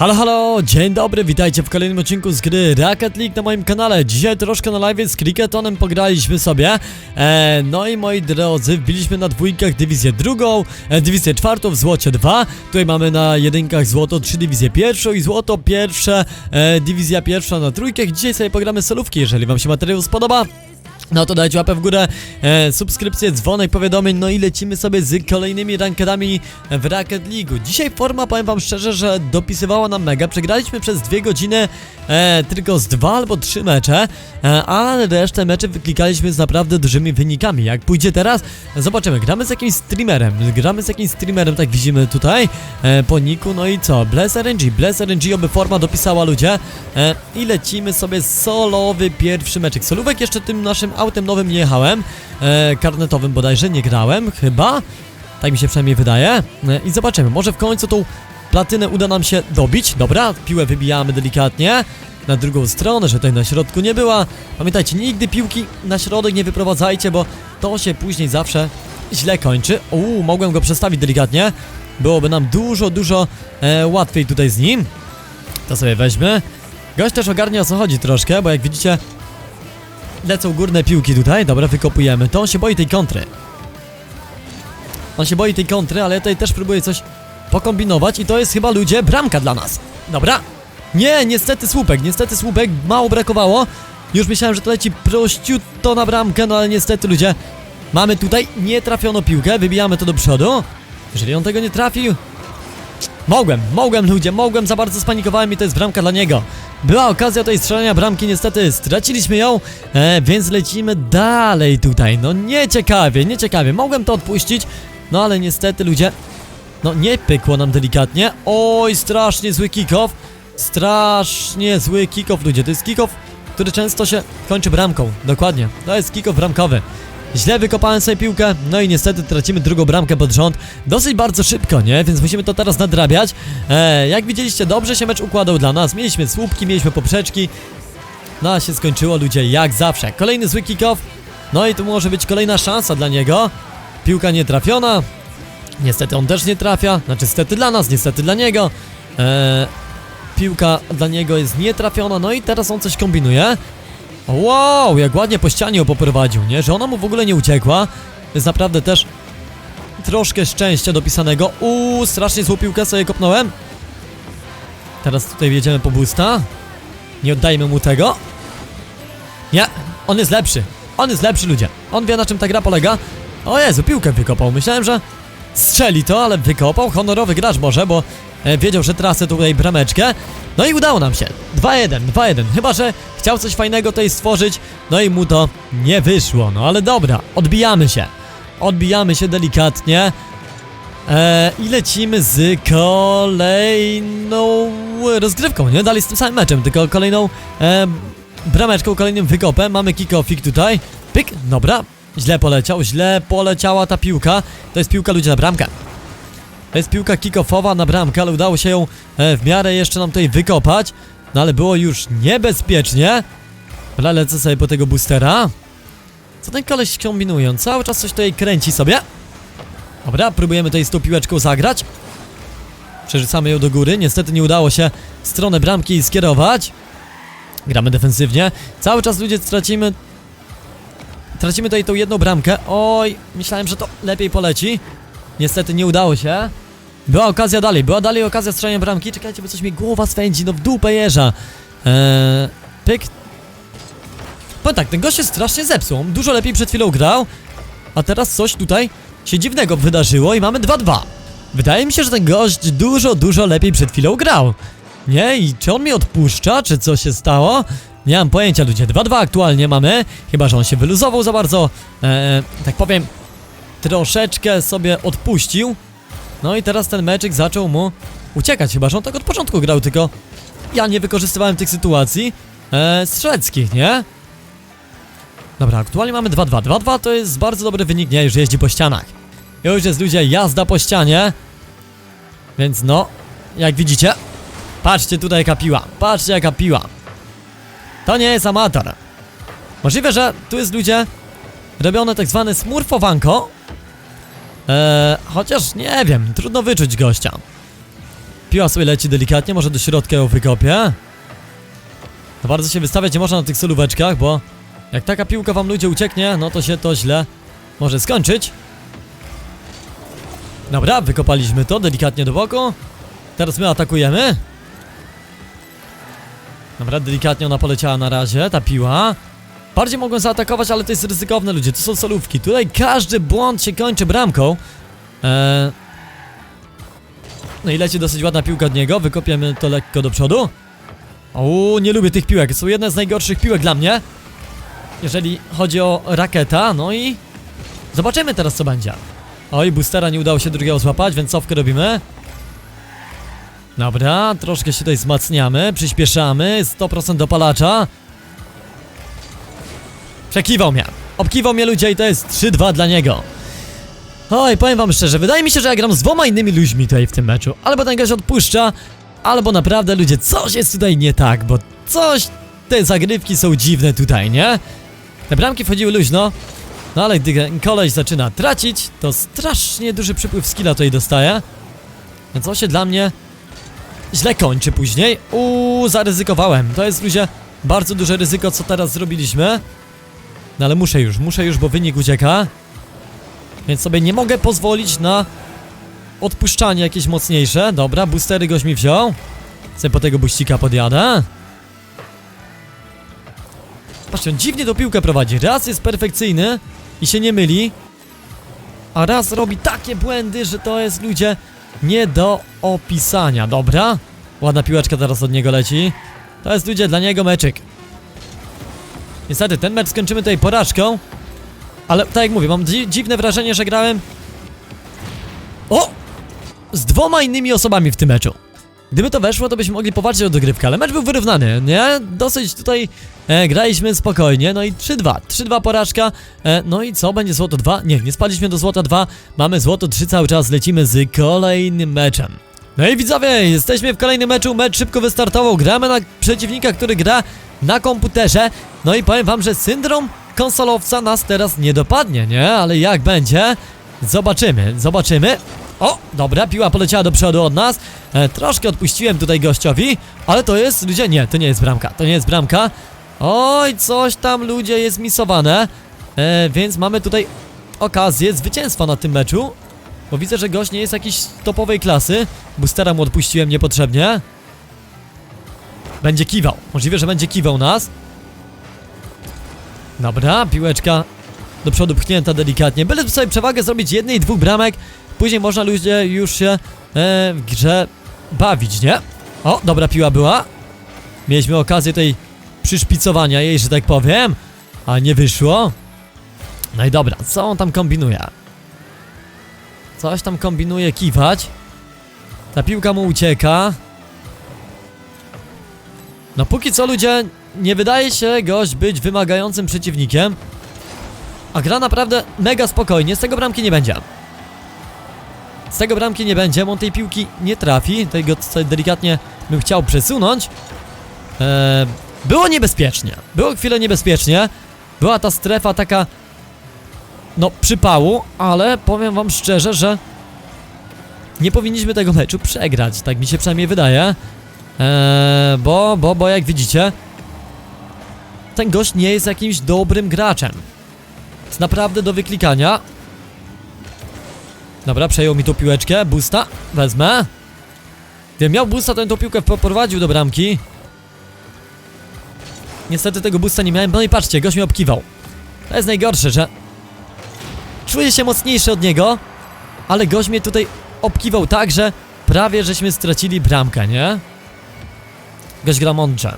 Halo, halo, dzień dobry, witajcie w kolejnym odcinku z gry Rocket League na moim kanale. Dzisiaj troszkę na live z Cricketonem pograliśmy sobie. E, no i moi drodzy, wbiliśmy na dwójkach dywizję drugą, e, dywizję czwartą w złocie 2. Tutaj mamy na jedynkach złoto 3 dywizję pierwszą i złoto pierwsze, e, dywizja pierwsza na trójkach. Dzisiaj sobie pogramy solówki, jeżeli wam się materiał spodoba. No to dajcie łapę w górę, e, subskrypcję, dzwonek, powiadomień, no i lecimy sobie z kolejnymi rankedami w Rocket League. Dzisiaj forma, powiem wam szczerze, że dopisywała nam mega. Przegraliśmy przez dwie godziny e, tylko z dwa albo trzy mecze, e, a resztę meczy wyklikaliśmy z naprawdę dużymi wynikami. Jak pójdzie teraz, zobaczymy. Gramy z jakimś streamerem, gramy z jakimś streamerem, tak widzimy tutaj e, po niku, no i co? Bless RNG, Bless RNG, oby forma dopisała ludzie e, i lecimy sobie solowy pierwszy meczek. Solówek jeszcze tym naszym autem nowym nie jechałem, e, karnetowym bodajże nie grałem, chyba, tak mi się przynajmniej wydaje e, i zobaczymy, może w końcu tą platynę uda nam się dobić, dobra, piłę wybijamy delikatnie, na drugą stronę, że tutaj na środku nie była. Pamiętajcie, nigdy piłki na środek nie wyprowadzajcie, bo to się później zawsze źle kończy. Uuu, mogłem go przestawić delikatnie. Byłoby nam dużo, dużo e, łatwiej tutaj z nim. To sobie weźmy. Gość też ogarnia o co chodzi troszkę, bo jak widzicie lecą górne piłki tutaj. Dobra, wykopujemy. To on się boi tej kontry. On się boi tej kontry, ale tutaj też próbuję coś pokombinować i to jest chyba ludzie bramka dla nas. Dobra. Nie, niestety słupek, niestety słupek, mało brakowało. Już myślałem, że to leci prościutto na bramkę, no ale niestety ludzie. Mamy tutaj nietrafioną piłkę, wybijamy to do przodu. Jeżeli on tego nie trafił, Mogłem, mogłem ludzie, mogłem, za bardzo spanikowałem i to jest bramka dla niego. Była okazja tej strzelania bramki, niestety straciliśmy ją, e, więc lecimy dalej tutaj. No nieciekawie, nieciekawie, mogłem to odpuścić, no ale niestety ludzie, no nie pykło nam delikatnie. Oj, strasznie zły kick-off, strasznie zły kick-off ludzie, to jest kick-off, który często się kończy bramką, dokładnie, to jest kick-off bramkowy. Źle wykopałem sobie piłkę, no i niestety tracimy drugą bramkę pod rząd. Dosyć bardzo szybko, nie? Więc musimy to teraz nadrabiać. E, jak widzieliście, dobrze się mecz układał dla nas. Mieliśmy słupki, mieliśmy poprzeczki. No a się skończyło, ludzie, jak zawsze. Kolejny zły kick-off. No i tu może być kolejna szansa dla niego. Piłka nie trafiona. Niestety on też nie trafia. Znaczy, niestety dla nas, niestety dla niego. E, piłka dla niego jest nietrafiona, no i teraz on coś kombinuje. Wow, jak ładnie po ścianie ją poprowadził, nie? Że ona mu w ogóle nie uciekła. Jest naprawdę też troszkę szczęścia dopisanego. Uuu, strasznie złą piłkę sobie kopnąłem. Teraz tutaj wjedziemy po boosta. Nie oddajmy mu tego. Nie, on jest lepszy. On jest lepszy, ludzie. On wie na czym ta gra polega. O Jezu, piłkę wykopał. Myślałem, że strzeli to, ale wykopał. Honorowy gracz może, bo wiedział, że tracę tutaj brameczkę. No i udało nam się. 2-1, 2-1. Chyba, że chciał coś fajnego tutaj stworzyć, no i mu to nie wyszło. No ale dobra, odbijamy się. Odbijamy się delikatnie. E, I lecimy z kolejną rozgrywką, nie? Dalej z tym samym meczem, tylko kolejną e, brameczką, kolejnym wykopem. Mamy kick-offik tutaj. Pyk, dobra. Źle poleciał, źle poleciała ta piłka. To jest piłka ludzie na bramkę. To jest piłka kick-offowa na bramkę, ale udało się ją e, w miarę jeszcze nam tutaj wykopać. No ale było już niebezpiecznie. Ale lecę sobie po tego boostera. Co ten koleś kombinuje? Cały czas coś tutaj kręci sobie. Dobra, próbujemy tutaj z tą piłeczką zagrać. Przerzucamy ją do góry. Niestety nie udało się w stronę bramki skierować. Gramy defensywnie. Cały czas ludzie stracimy... Tracimy tutaj tą jedną bramkę. Oj, myślałem, że to lepiej poleci. Niestety nie udało się. Była okazja dalej, była dalej okazja strzelania bramki. Czekajcie, bo coś mi głowa swędzi, no w dupę jeża. Eee, pyk. Powiem tak, ten gość się strasznie zepsuł. Dużo lepiej przed chwilą grał. A teraz coś tutaj się dziwnego wydarzyło i mamy 2-2. Wydaje mi się, że ten gość dużo, dużo lepiej przed chwilą grał. Nie? I czy on mi odpuszcza, czy co się stało? Nie mam pojęcia, ludzie. 2-2 aktualnie mamy. Chyba, że on się wyluzował za bardzo. Eee, tak powiem, troszeczkę sobie odpuścił. No i teraz ten meczyk zaczął mu uciekać, chyba że on tak od początku grał, tylko ja nie wykorzystywałem tych sytuacji e, strzeleckich, nie? Dobra, aktualnie mamy 2-2. 2-2 to jest bardzo dobry wynik, nie? Już jeździ po ścianach. Już jest, ludzie, jazda po ścianie. Więc no, jak widzicie, patrzcie tutaj jaka piła, patrzcie jaka piła. To nie jest amator. Możliwe, że tu jest, ludzie, robione tak zwane smurfowanko, Eee, chociaż nie wiem, trudno wyczuć gościa. Piła sobie leci delikatnie, może do środka ją wykopię. To bardzo się wystawiać nie można na tych solóweczkach, bo jak taka piłka wam ludzie ucieknie, no to się to źle może skończyć. Dobra, wykopaliśmy to delikatnie do boku. Teraz my atakujemy. Dobra, delikatnie ona poleciała na razie, ta piła. Bardziej mogą zaatakować, ale to jest ryzykowne ludzie, to są solówki. Tutaj każdy błąd się kończy bramką. Eee... No i leci dosyć ładna piłka od niego, wykopiemy to lekko do przodu. O, nie lubię tych piłek, są jedne z najgorszych piłek dla mnie. Jeżeli chodzi o raketa, no i... Zobaczymy teraz co będzie. Oj, boostera nie udało się drugiego złapać, więc cofkę robimy. Dobra, troszkę się tutaj wzmacniamy, przyspieszamy, 100% dopalacza. Przekiwał mnie. Obkiwał mnie ludzie i to jest 3-2 dla niego. Oj, powiem wam szczerze, wydaje mi się, że ja gram z dwoma innymi ludźmi tutaj w tym meczu. Albo ten gość odpuszcza, albo naprawdę ludzie, coś jest tutaj nie tak, bo coś... Te zagrywki są dziwne tutaj, nie? Te bramki wchodziły luźno, no ale gdy koleś zaczyna tracić, to strasznie duży przypływ skilla tutaj dostaje. Więc to się dla mnie źle kończy później. Uuu, zaryzykowałem. To jest ludzie bardzo duże ryzyko, co teraz zrobiliśmy. No ale muszę już, muszę już, bo wynik ucieka. Więc sobie nie mogę pozwolić na odpuszczanie jakieś mocniejsze. Dobra, boostery goś mi wziął. Sobie po tego buścika podjadę. Patrzcie, on dziwnie tą piłkę prowadzi. Raz jest perfekcyjny i się nie myli, a raz robi takie błędy, że to jest ludzie nie do opisania. Dobra, ładna piłeczka teraz od niego leci. To jest ludzie dla niego meczyk. Niestety, ten mecz skończymy tutaj porażką. Ale tak jak mówię, mam dzi dziwne wrażenie, że grałem. O! Z dwoma innymi osobami w tym meczu. Gdyby to weszło, to byśmy mogli popatrzeć o dogrywkę, ale mecz był wyrównany, nie? Dosyć tutaj e, graliśmy spokojnie, no i 3-2, 3-2 porażka, e, no i co, będzie złoto 2? Nie, nie spadliśmy do złota 2, mamy złoto 3 cały czas, lecimy z kolejnym meczem. No i widzowie, jesteśmy w kolejnym meczu, mecz szybko wystartował, gramy na przeciwnika, który gra na komputerze, no i powiem wam, że syndrom konsolowca nas teraz nie dopadnie, nie? Ale jak będzie? Zobaczymy, zobaczymy. O, dobra, piła poleciała do przodu od nas. E, troszkę odpuściłem tutaj gościowi, ale to jest, ludzie, nie, to nie jest bramka, to nie jest bramka. Oj, coś tam, ludzie, jest misowane. E, więc mamy tutaj okazję zwycięstwa na tym meczu. Bo widzę, że gość nie jest jakiś topowej klasy. Boostera mu odpuściłem niepotrzebnie. Będzie kiwał. Możliwe, że będzie kiwał nas. Dobra, piłeczka do przodu pchnięta delikatnie. Byle sobie przewagę zrobić jednej, dwóch bramek. Później można ludzie już się e, w grze bawić, nie? O, dobra piła była. Mieliśmy okazję tej przyszpicowania jej, że tak powiem. A nie wyszło. No i dobra, co on tam kombinuje? Coś tam kombinuje kiwać. Ta piłka mu ucieka. No póki co ludzie, nie wydaje się gość być wymagającym przeciwnikiem. A gra naprawdę mega spokojnie, z tego bramki nie będzie. Z tego bramki nie będzie, on tej piłki nie trafi. Tutaj go tutaj delikatnie bym chciał przesunąć. Eee, było niebezpiecznie. Było chwilę niebezpiecznie. Była ta strefa taka... No, przypału, ale powiem wam szczerze, że... Nie powinniśmy tego meczu przegrać, tak mi się przynajmniej wydaje. Eee, bo, bo, bo jak widzicie... Ten gość nie jest jakimś dobrym graczem. Jest naprawdę do wyklikania. Dobra, przejął mi tą piłeczkę, boosta, wezmę Gdybym miał boosta, to bym tą piłkę poprowadził do bramki Niestety tego boosta nie miałem, no i patrzcie, gość mnie obkiwał To jest najgorsze, że Czuję się mocniejszy od niego Ale gość mnie tutaj obkiwał tak, że Prawie żeśmy stracili bramkę, nie? Gość gra mądrze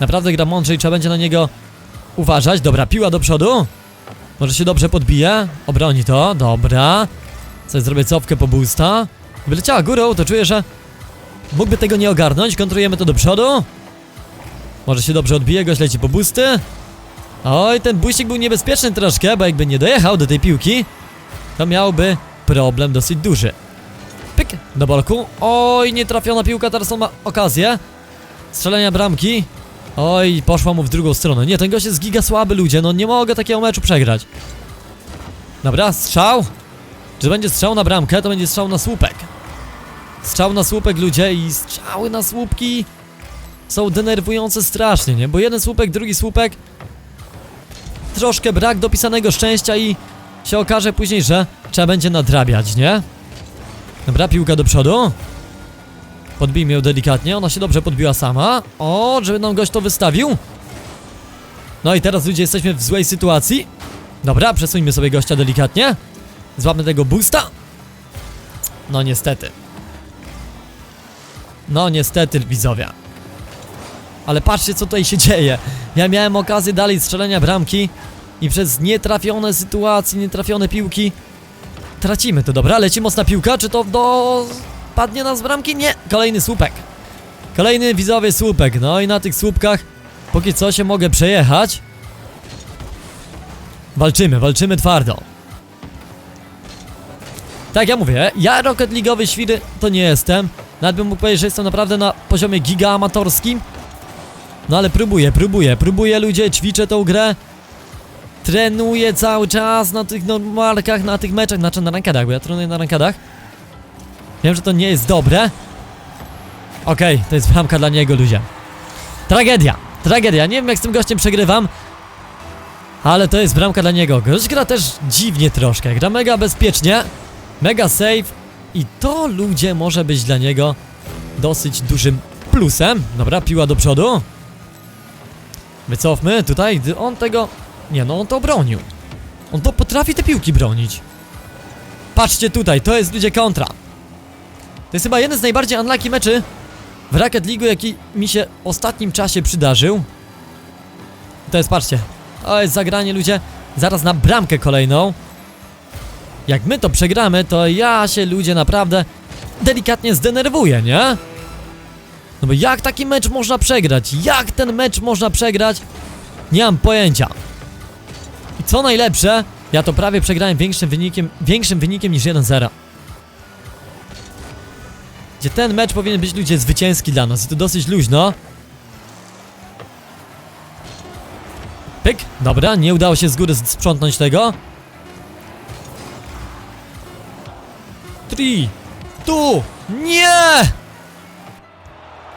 Naprawdę gra mądrze i trzeba będzie na niego uważać. Dobra, piła do przodu. Może się dobrze podbije? Obroni to, dobra. Coś zrobię cofkę po boosta. Wyleciała górą, to czuję, że Mógłby tego nie ogarnąć, kontrujemy to do przodu. Może się dobrze odbije, goś leci po boosty. Oj, ten boostik był niebezpieczny troszkę, bo jakby nie dojechał do tej piłki To miałby problem dosyć duży. Pyk, do bolku Oj, nietrafiona piłka, teraz on ma okazję Strzelenia bramki Oj, poszła mu w drugą stronę. Nie, ten gość jest giga słaby, ludzie. No nie mogę takiego meczu przegrać. Dobra, strzał. Czy będzie strzał na bramkę, to będzie strzał na słupek. Strzał na słupek ludzie i strzały na słupki są denerwujące strasznie, nie? Bo jeden słupek, drugi słupek troszkę brak dopisanego szczęścia i się okaże później, że trzeba będzie nadrabiać, nie? Dobra, piłka do przodu. Podbijmy ją delikatnie, ona się dobrze podbiła sama. O, żeby nam gość to wystawił. No i teraz ludzie jesteśmy w złej sytuacji. Dobra, przesuńmy sobie gościa delikatnie. Złapmy tego boosta. No niestety. No niestety, widzowie. Ale patrzcie co tutaj się dzieje. Ja miałem okazję dalej strzelenia bramki i przez nietrafione sytuacje, nietrafione piłki tracimy to. Dobra, leci mocna piłka, czy to do... padnie nas z bramki? Nie, kolejny słupek. Kolejny widzowie słupek. No i na tych słupkach póki co się mogę przejechać. Walczymy, walczymy twardo. Tak ja mówię, ja Rocket League'owy świry to nie jestem. Nawet bym mógł powiedzieć, że jestem naprawdę na poziomie giga amatorskim. No ale próbuję, próbuję, próbuję ludzie, ćwiczę tą grę. Trenuję cały czas na tych normalkach, na tych meczach, znaczy na rankadach, bo ja trenuję na rankadach. Wiem, że to nie jest dobre. Okej, to jest bramka dla niego, ludzie. Tragedia, tragedia, nie wiem jak z tym gościem przegrywam. Ale to jest bramka dla niego. Gość gra też dziwnie troszkę, gra mega bezpiecznie, mega safe i to ludzie może być dla niego dosyć dużym plusem. Dobra, piła do przodu. Wycofmy tutaj, on tego... Nie no, on to bronił. On to potrafi te piłki bronić. Patrzcie tutaj, to jest ludzie kontra. To jest chyba jeden z najbardziej unlucky meczy w Rocket League, jaki mi się w ostatnim czasie przydarzył. To jest, patrzcie, to jest zagranie ludzie, zaraz na bramkę kolejną. Jak my to przegramy, to ja się ludzie naprawdę delikatnie zdenerwuję, nie? No bo jak taki mecz można przegrać? Jak ten mecz można przegrać? Nie mam pojęcia. I co najlepsze, ja to prawie przegrałem większym wynikiem, większym wynikiem niż 1-0. Gdzie ten mecz powinien być ludzie zwycięski dla nas i to dosyć luźno. Pyk, dobra, nie udało się z góry sprzątnąć tego. Three, tu, nie!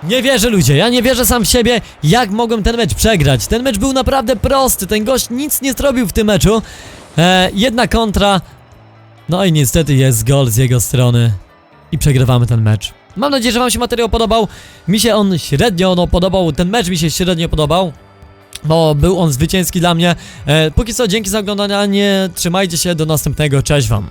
Nie wierzę ludzie, ja nie wierzę sam w siebie, jak mogłem ten mecz przegrać. Ten mecz był naprawdę prosty, ten gość nic nie zrobił w tym meczu. E, jedna kontra, no i niestety jest gol z jego strony i przegrywamy ten mecz. Mam nadzieję, że wam się materiał podobał. Mi się on średnio no, podobał, ten mecz mi się średnio podobał. Bo był on zwycięski dla mnie. E, póki co, dzięki za oglądanie, trzymajcie się, do następnego, cześć wam.